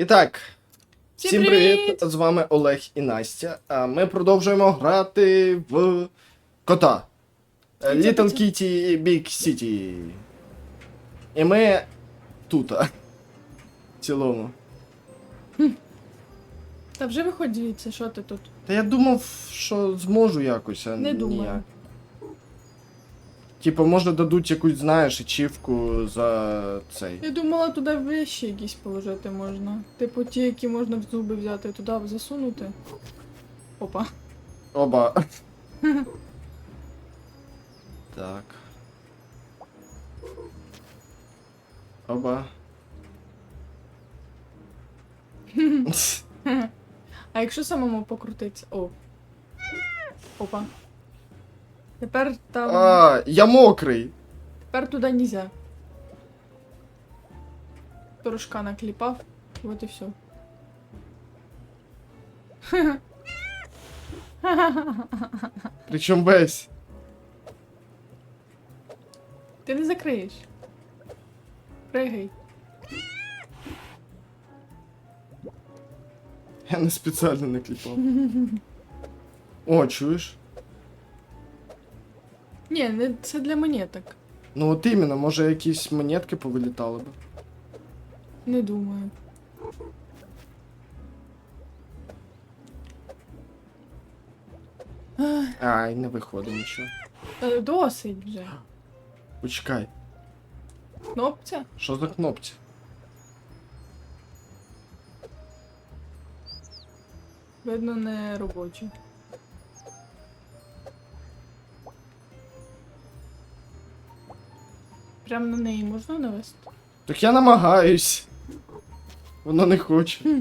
І так, Всім всім привіт! привіт! З вами Олег і Настя. А ми продовжуємо грати в кота. Little Kitty Big City. І ми тут. В цілому. Та вже виходь звідси, що ти тут? Та я думав, що зможу якось, а Не думаю. ніяк. Типа, може дадуть якусь, знаєш, ачівку за цей. Я думала, туди вещі якісь положити можна. Типу ті, які можна в зуби взяти, туди засунути. Опа. Оба. так. Оба. А якщо самому покрутитися? О. Опа. Тепер там. а, я мокрий. Тепер туди нельзя. Порошка накліпав, от і все. Причому весь. Ти не закриєш. Пригай. Я не спеціально не кліпав. О, чуєш? Ні, не це для монеток. Ну от іменно, може якісь монетки повилітали б. Не думаю. Ах, Ай, не виходить нічого. та Досить вже. Почекай, Кнопця? що за кнопці? Видно, не робоча. Прям на неї можна навести? Так я намагаюсь. Воно не хоче. Хм.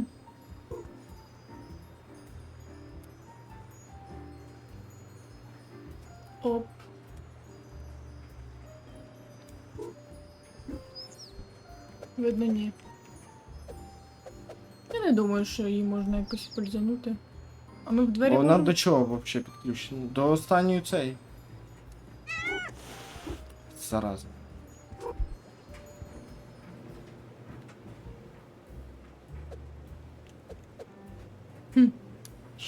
Оп. Видно, ні. Я не думаю, що її можна якось пользанути. А ми в двері. А вона можемо? до чого взагалі підключена? До останньої цей. Зараза.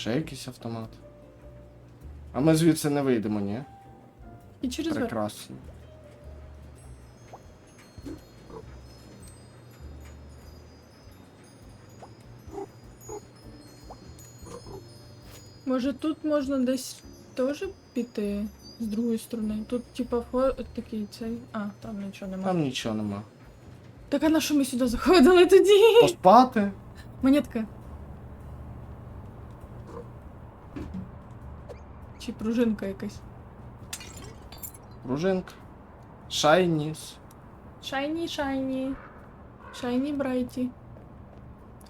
Ще якийсь автомат. А ми звідси не вийдемо, ні? І через верх. Прекрасно. Може тут можна десь теж піти з другої сторони. Тут, типа, вход такий цей. А, там нічого нема. Там нічого нема. Так а на що ми сюди заходили тоді? Поспати? Монетка. Чи пружинка якась. Пружинка. Шайніс. Шайні, шайні. Шайні брайті.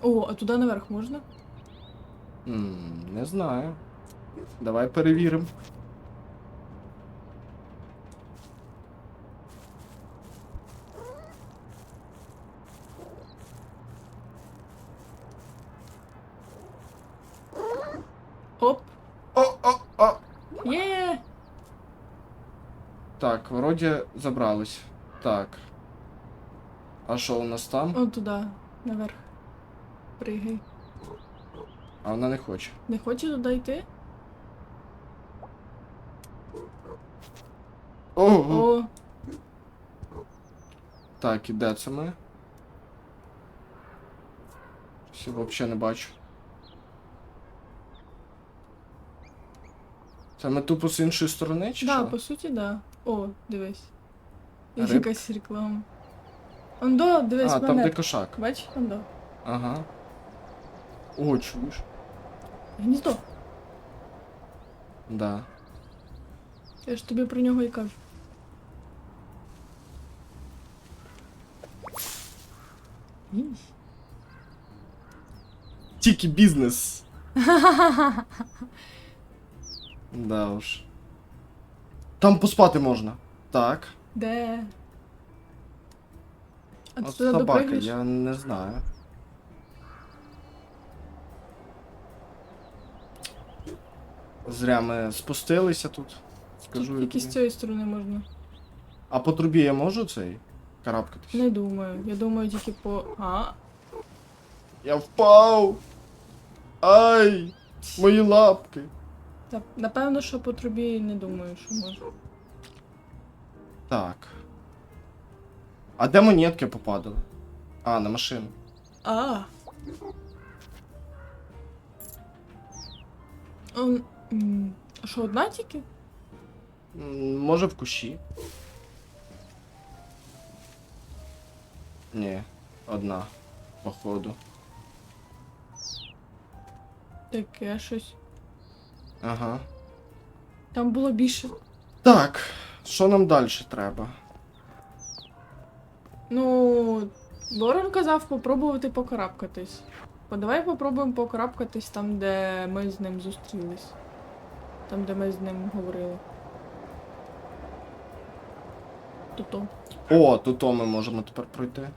О, а туди наверх можна? М, не знаю. Давай перевіримо. Оп. О, о, о! Є! Так, вроді забрались. Так. А що у нас там? О, туди, наверх. Пригай. А вона не хоче. Не хоче туди йти? Ого! О, Так, і де це ми? Все, взагалі не бачу. Це ми тупо з іншої сторони, чи да, що? по суті, да. О, дивись. І Рибка? Якась реклама. Ондо, дивись, А, там де кошак. Бач, ондо. Ага. О, чуєш? Гніздо. Да. Я ж тобі про нього і кажу. Ні. Тільки бізнес. да уж. Там поспати можна. Так. Де? А От туди собака, допригнеш? я не знаю. Зря ми спустилися тут. Скажу Тут я тільки з тобі. цієї сторони можна. А по трубі я можу цей карабкатись? Не думаю. Я думаю тільки по. А. Я впав! Ай! Мої лапки! Та, напевно, що по трубі не думаю, що може. Так. А де монетки попадали? А, на машину. А. Он, м, а що, одна тільки? М, Може в кущі? Ні, одна, походу. Таке щось. Ага. Там було більше. Так, що нам далі треба? Ну, Борон казав попробувати покарабкатись. Бо давай попробуємо покарабкатись там, де ми з ним зустрілись. Там, де ми з ним говорили. Тут. О, тут ми можемо тепер пройти.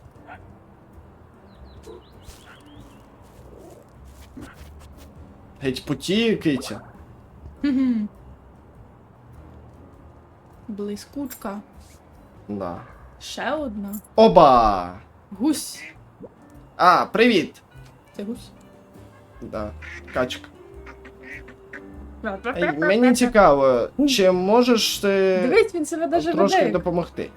Геть потію, Китя. Блискучка. Да. Ще одна. Оба! Гусь. А, привіт! Це гусь. Да, качка. Ей, Мені цікаво, чи можеш ти Дивись, він себе даже трошки веде. як- допомогти?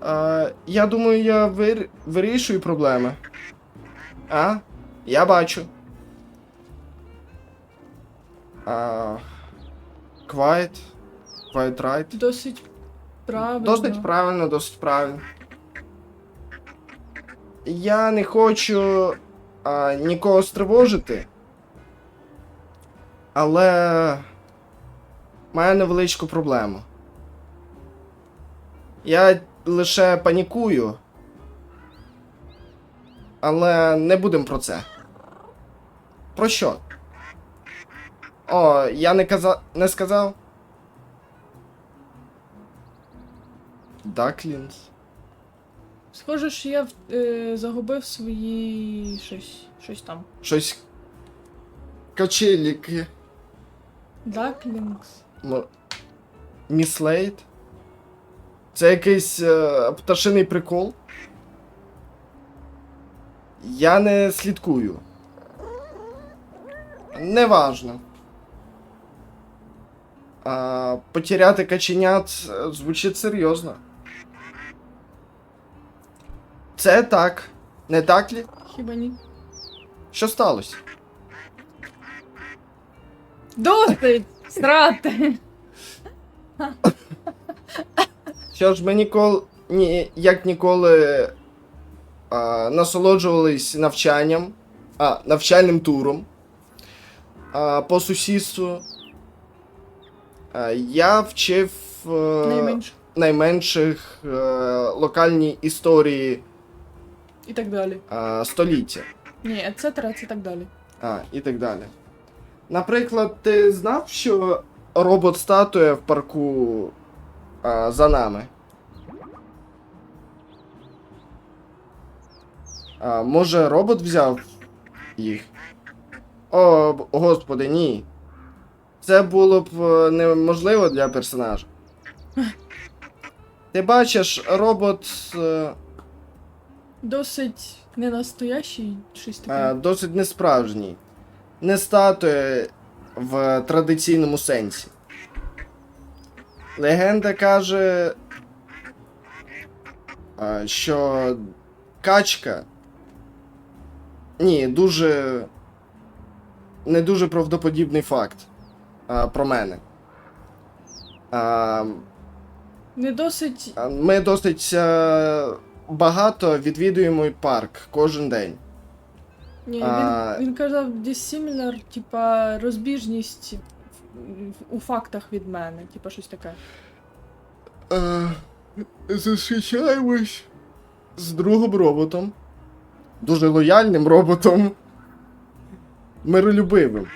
А, я думаю, я вир... вирішую проблеми. А? Я бачу. А... Quiet. Quiet right. Досить правильно. Досить правильно, досить правильно. Я не хочу а, нікого стривожити. Але маю невеличку проблему. Я лише панікую. Але не будемо про це. Про що? О, я не казав. не сказав. Даклінс. Схоже, що я е, загубив свої щось. Щось там. Щось. Качеліки. Даклінгс. Мо- Міслейд? Це якийсь е, пташиний прикол? Я не слідкую. Неважно. А, потеряти каченят е, звучить серйозно. Це так. Не так лі? Хіба ні? Що сталося? Досить! Срати! Що ж ми ніколи ні, як ніколи а, насолоджувались навчанням, а, навчальним туром а, по сусідству. А, я вчив е, Найменше. найменших е, локальні історії І так далі. століття. Ні, ецетера, це так далі. А, і так далі. Наприклад, ти знав, що робот-статуя в парку а, за нами? А, може, робот взяв їх? О, господи, ні. Це було б е, неможливо для персонажа. Ти бачиш, робот е, Досить не настоящий, щось е, таке. досить несправжній. Не статуя в традиційному сенсі. Легенда каже, е, що качка. Ні, дуже. Не дуже правдоподібний факт е, про мене. Е, Не досить. Е, Ми досить е, багато відвідуємо парк кожен день. Ні, а- він, він казав dissimilar, типа розбіжність у фактах від мене, типа щось таке. Е, зустрічаємось з другом роботом. Дуже лояльним роботом. Миролюбивим.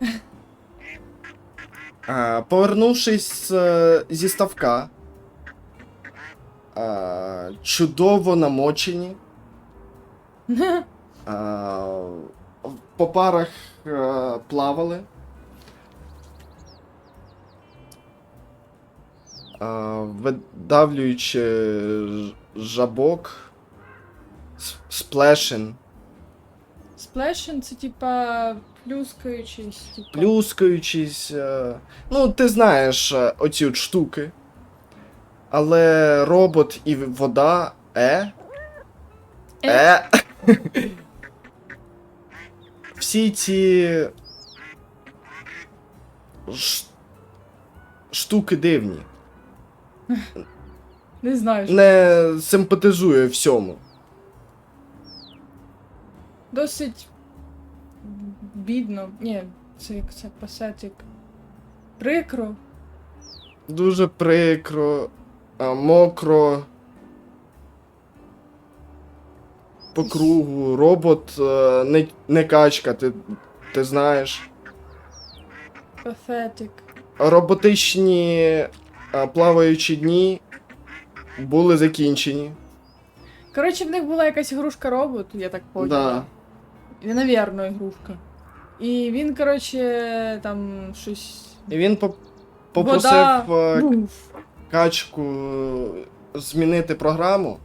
Повернувшись е, зі ставка, чудово намочені. Е, по парах е, плавали. Е, видавлюючи жабок С- Сплешен. Це типа плюскаючись, типа. плюскаючись. е, Ну, ти знаєш е, оці от штуки. Але робот і вода. Е? Е. Всі ці. ш- Штуки дивні. Не знаю. що- Не симпатизує всьому. Досить бідно. Ні, це як це пасетик. Прикро. Дуже прикро, а, мокро. По кругу. Робот е, не, не качка, ти, ти знаєш. Пафетик. Роботичні е, плаваючі дні були закінчені. Коротше, в них була якась ігрушка робот, я так поняла. Да. І, Навірно, ігрушка. І він, коротше, там щось. І він поп- попросив Вода е, качку е, змінити програму.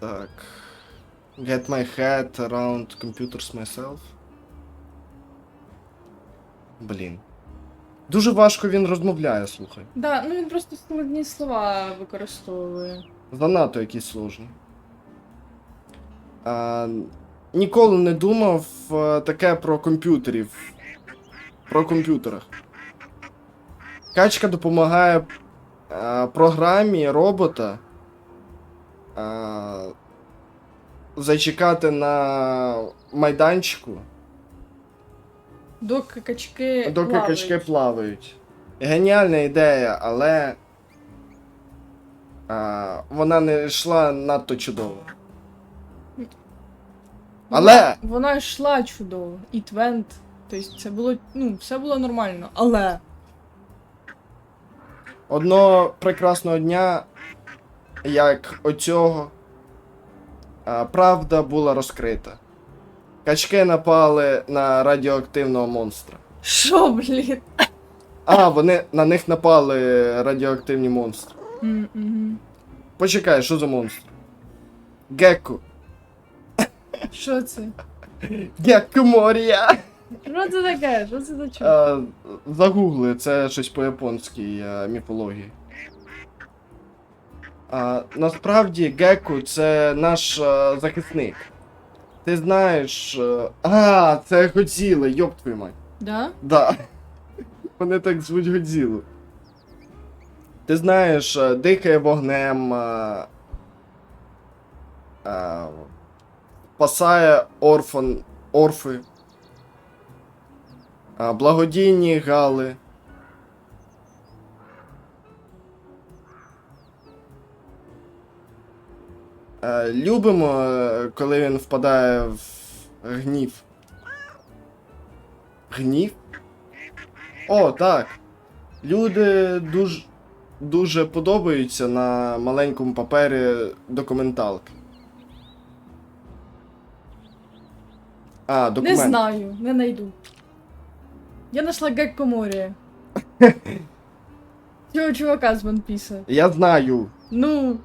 Так. Get my head around computers myself. Блін. Дуже важко він розмовляє, слухай. Да, ну він просто складні слова використовує. Занадто якісь сложні. А, ніколи не думав е, таке про комп'ютерів. Про комп'ютерах. Качка допомагає е, програмі робота е, зачекати на майданчику, Доки качки. доки плавають. качки плавають. Геніальна ідея, але е, вона не йшла надто чудово. Але- Вона, йшла чудово. It went. Тобто це було. Ну, все було нормально. Але. Одного прекрасного дня, як оцього, а, правда була розкрита. Качки напали на радіоактивного монстра. Що, блін? А, вони на них напали радіоактивні монстри. М-м. Почекай, що за монстр? Гекку. Що це? Гекку Морія. Що це таке? Що це за чого? А, Загугли, це щось по японській е, міфології. А, насправді Гекку це наш е, захисник. Ти знаєш. е, А, це Годзіла, йоп твою мать. Да? Да. Вони так звуть Годзілу. Ти знаєш, е, дихає вогнем. е, е, Спасає орфан, орфи. е, Благодійні гали. Любимо, е, коли він впадає в гнів. Гнів? О, так. Люди дуже, дуже подобаються на маленькому папері документалки. А, Не знаю, не найду. Я знайшла Гекко Морія. Цього чувака з One Piece. Я знаю. Ну,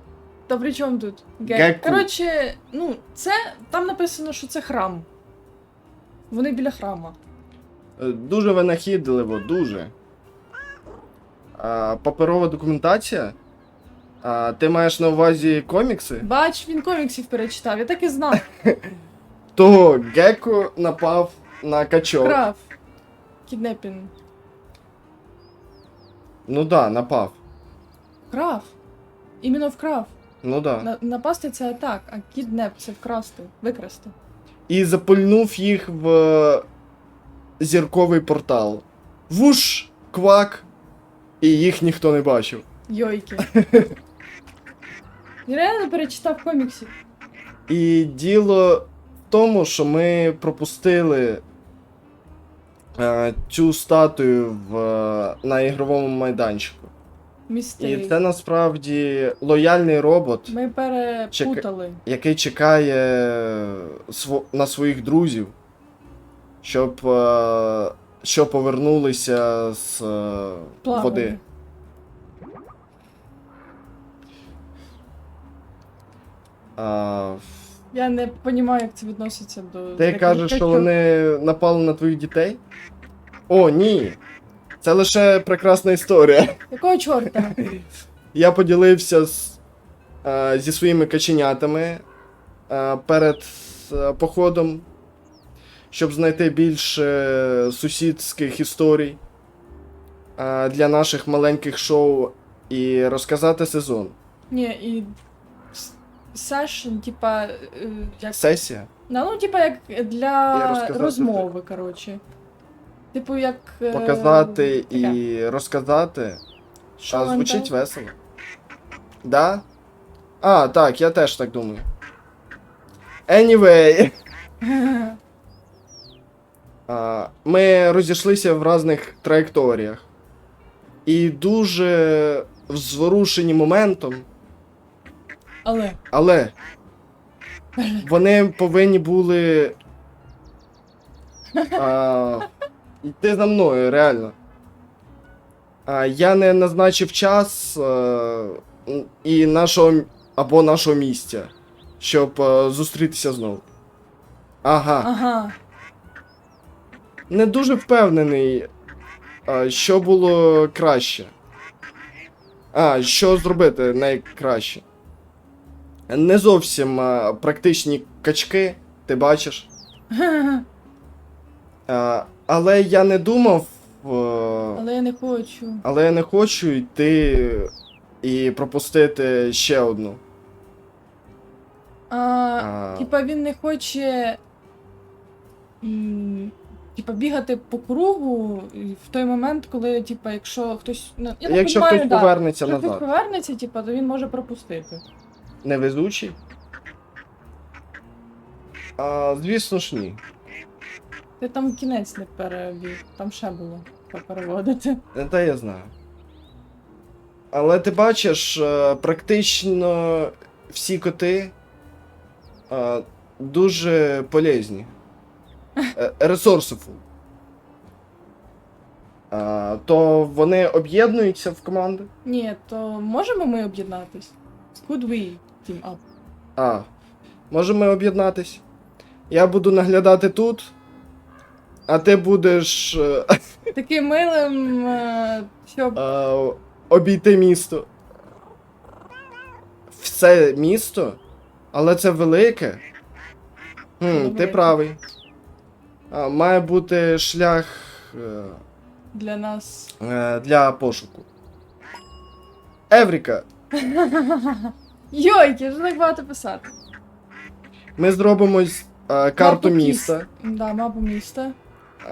та при чому тут? Гек. Гекку. Коротше, ну, це. Там написано, що це храм. Вони біля храма. Е, Дуже винахідливо, дуже. А, паперова документація? А, ти маєш на увазі комікси? Бач, він коміксів перечитав, я так і знав. То Гекко напав на качок. Крав. Кіднепінг. Ну да, напав. Вкрав. Іменно вкрав. Ну да. На, напасти це так, а кіднеп це вкрасти, викрасти. і запульнув їх в е, зірковий портал. Вуш, квак, і їх ніхто не бачив. Йойки. Він реально перечитав коміксів. І діло в тому, що ми пропустили е, цю статую в, е, на ігровому майданчику. Містей. І це насправді лояльний робот, Ми перепутали. який чекає св... на своїх друзів, щоб е, що повернулися з е, Плавали. води. А... Я не розумію, як це відноситься до. Ти кажеш, що вони напали на твоїх дітей? О, ні! Це лише прекрасна історія. Якого чорта? Я поділився з, е, зі своїми каченятами е, перед е, походом, щоб знайти більше сусідських історій е, для наших маленьких шоу і розказати сезон. Ні, і. Сешн, типа. е, Як... Сесія. Ну, типа, як для розказати розмови, коротше. Типу, як. е, Показати таке. і розказати. Що а вам звучить там? весело. Да? А, так, я теж так думаю. Anyway. А, Ми розійшлися в різних траєкторіях. І дуже зворушені моментом, Але. але вони повинні були. А, йти за мною, реально. А, я не назначив час а, і нашого або нашого місця, щоб а, зустрітися знову. Ага. Ага. не дуже впевнений, а, що було краще. А, що зробити найкраще. Не зовсім а, практичні качки, ти бачиш. А, але я не думав. е, Але я не хочу. але я не хочу йти і пропустити ще одну. А, А, Типа він не хоче. Типа бігати по кругу в той момент, коли, типа, якщо хтось. Ну, я так якщо розумію, хтось да. повернеться Якщо хтось повернеться, типа, то він може пропустити. Невезучий? А, звісно ж ні. Ти там кінець не перебіг, там ще було переводити. Е, Та я знаю. Але ти бачиш, е, практично всі коти е, дуже полезні. Е, То вони об'єднуються в команди. Ні, то можемо ми об'єднатись? Could we team up? А, можемо ми об'єднатись. Я буду наглядати тут, а ти будеш е, Таким милим, е, щоб. е, обійти місто. Все місто? Але це велике. Хм, ти Велике. правий. А, має бути шлях е, Для нас. е, для пошуку. Евріка, Йойки, ж так багато писати. ми зробимо е, карту Мапу міста. міс- Да, мапу міста.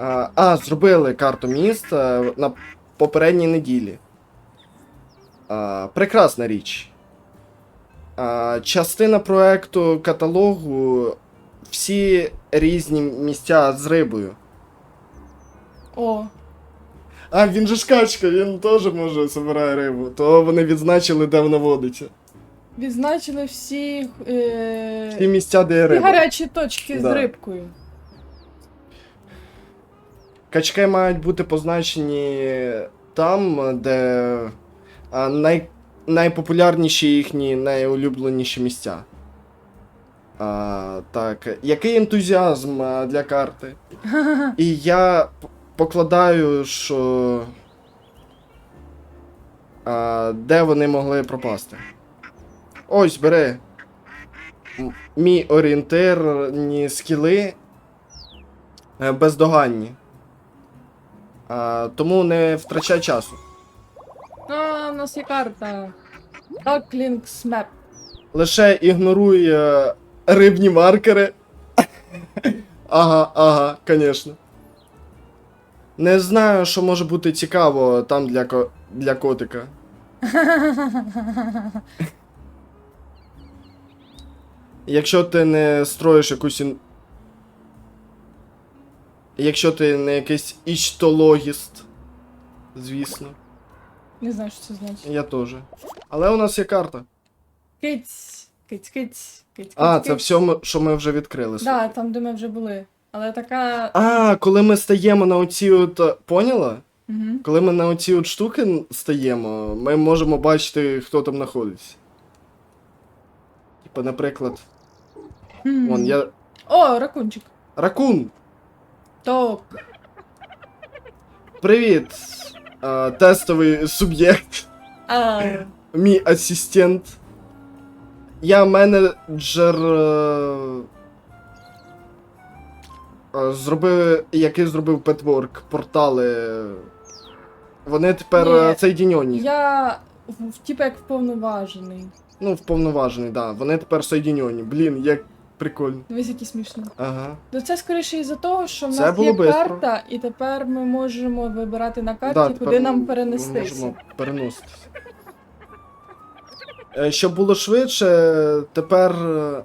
А, зробили карту міста на попередній неділі. А, прекрасна річ. А, частина проекту каталогу всі різні місця з рибою. О, А, він же ж качка, він теж може збирає рибу. То вони відзначили, де вона водиться. відзначили всі, е... Всі місця, де є риба. гарячі точки з рибкою. Качки мають бути позначені там, де най, найпопулярніші їхні найулюбленіші місця. А, так, який ентузіазм для карти? І я покладаю, що. А, де вони могли пропасти. Ось, бери. Мій орієнтирні скіли е, бездоганні. А, тому не втрачай часу. А, у нас є карта. Ducklings Map. Лише ігноруй е, рибні маркери. ага, ага, звісно. Не знаю, що може бути цікаво там для, ко- для котика. Якщо ти не строїш якусь. ін- Якщо ти не якийсь ічтологіст, звісно. Не знаю, що це значить. Я теж. Але у нас є карта. Киць, киць, киць, киць. А, киць, це киць. все, що ми вже відкрили. Да, там, де ми вже були. Але така. А, коли ми стаємо на оці от. е, Поняла? Угу. Коли ми на оці от штуки стаємо, ми можемо бачити, хто там знаходиться. Типа, наприклад, вон я. О, ракунчик. Ракун! Ток. Привіт! Тестовий суб'єкт, А, мій асистент. Я менеджер. е, е, Зробив. Який зробив Петворк, портали. Вони тепер Ні, е, соєдінені. я в- в- типа як вповноважений. Ну, вповноважений, да. Вони тепер соєдінені. Блін, як прикольно. Дивись, які смішно. Ага. Ну це скоріше із-за того, що в Це нас було є бистро. карта, і тепер ми можемо вибирати на карті, Да, куди нам ми перенестися. Можемо переноситися. Е, Щоб було швидше, тепер е,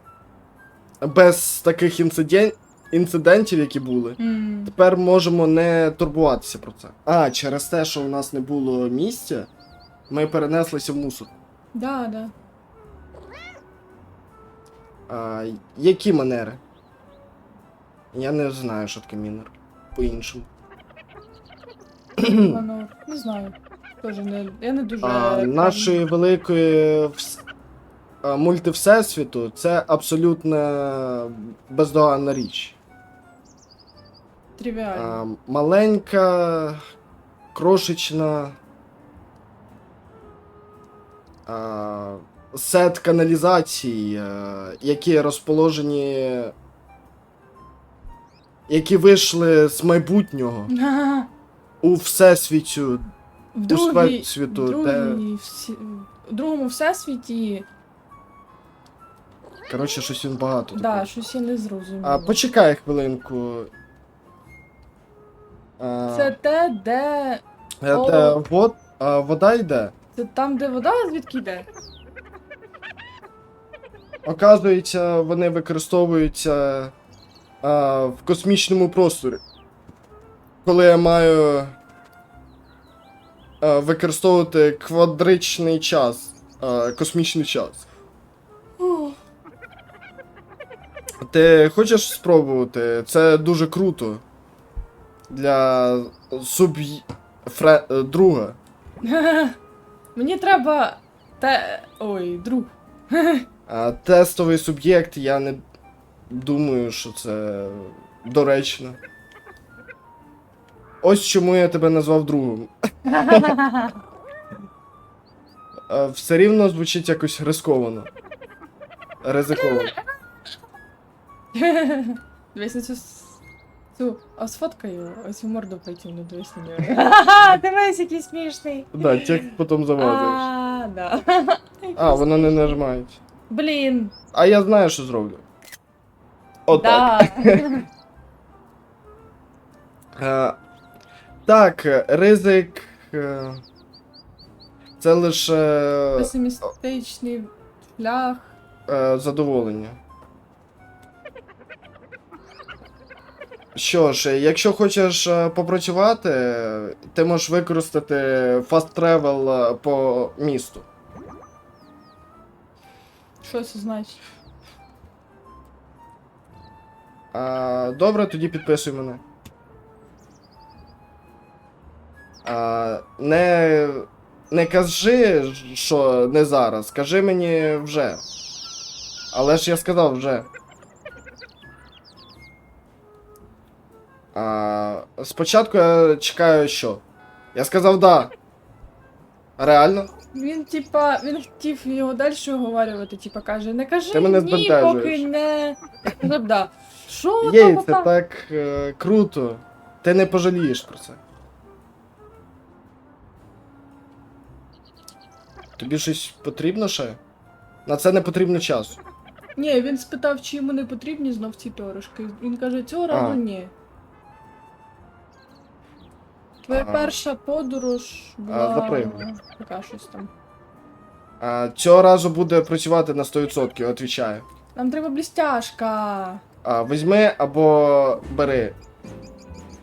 без таких інциден... інцидентів, які були, М. тепер можемо не турбуватися про це. А, через те, що у нас не було місця, ми перенеслися в мусор. Да, да. А, які манери? Я не знаю, що таке мінер. По-іншому. Воно, не знаю. Тоже не, я не дуже. А, нашої великої вс... а, мультивсесвіту це абсолютно бездоганна річ. Тривіально. А, маленька, крошечна. А, сет каналізацій, які розположені. Які вийшли з майбутнього Ага. у всесвітю, В у другій, світу, в, де. другій всі, в другому всесвіті, Коротше, щось він багато. да, щось я не зрозуміла. А, почекай хвилинку. А, Це те, де. е, о. де вод, а, вода йде. Це там, де вода, звідки йде? Оказується, вони використовуються а, в космічному просторі. Коли я маю а, використовувати квадричний час, а, космічний час. Ти хочеш спробувати? Це дуже круто. Для суб... Фре... друга. Мені треба. Те. Ой, друг. А тестовий суб'єкт, я не думаю, що це доречно. Ось чому я тебе назвав другом. Все рівно звучить якось рисковано. Ризиковано. Дивись на цю. Цю. А сфоткаю, ось у морду потягну, дивись на нього. Ха-ха, Дивись, який смішний. Да, текст потім заводиш. А, да. А, воно не нажимають. Блін. А я знаю, що зроблю. Отак. Да. Е, так, е, ризик. е, Це лише Песимістичний шлях. е, задоволення. Що ж, якщо хочеш е, попрацювати, ти можеш використати travel е, по місту. Що це? А, добре, тоді підписуй мене. А, не, не кажи, що не зараз. Кажи мені вже. Але ж я сказав вже. А, спочатку я чекаю що? Я сказав да. Реально? Він, типа, він хотів його далі оговорювати, типа каже, не кажи Ти мене ні, збентежуєш. поки не. Сказав, да. Що Єй, там це там? так е, круто. Ти не пожалієш про це. Тобі щось потрібно ще? На це не потрібно часу. Ні, він спитав, чи йому не потрібні знов ці перышки. Він каже, цього разу А. ні. Твоя Ага. перша подорож була запригуй. така щось там. А, цього разу буде працювати на 100%, відповідаю. Нам треба блістяшка. А, візьми або бери.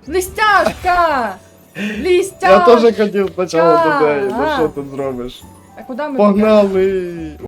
Блістяшка! Блістяшка! Я теж хотів спочатку до неї, ну А. що ти зробиш? А куди ми? Погнали!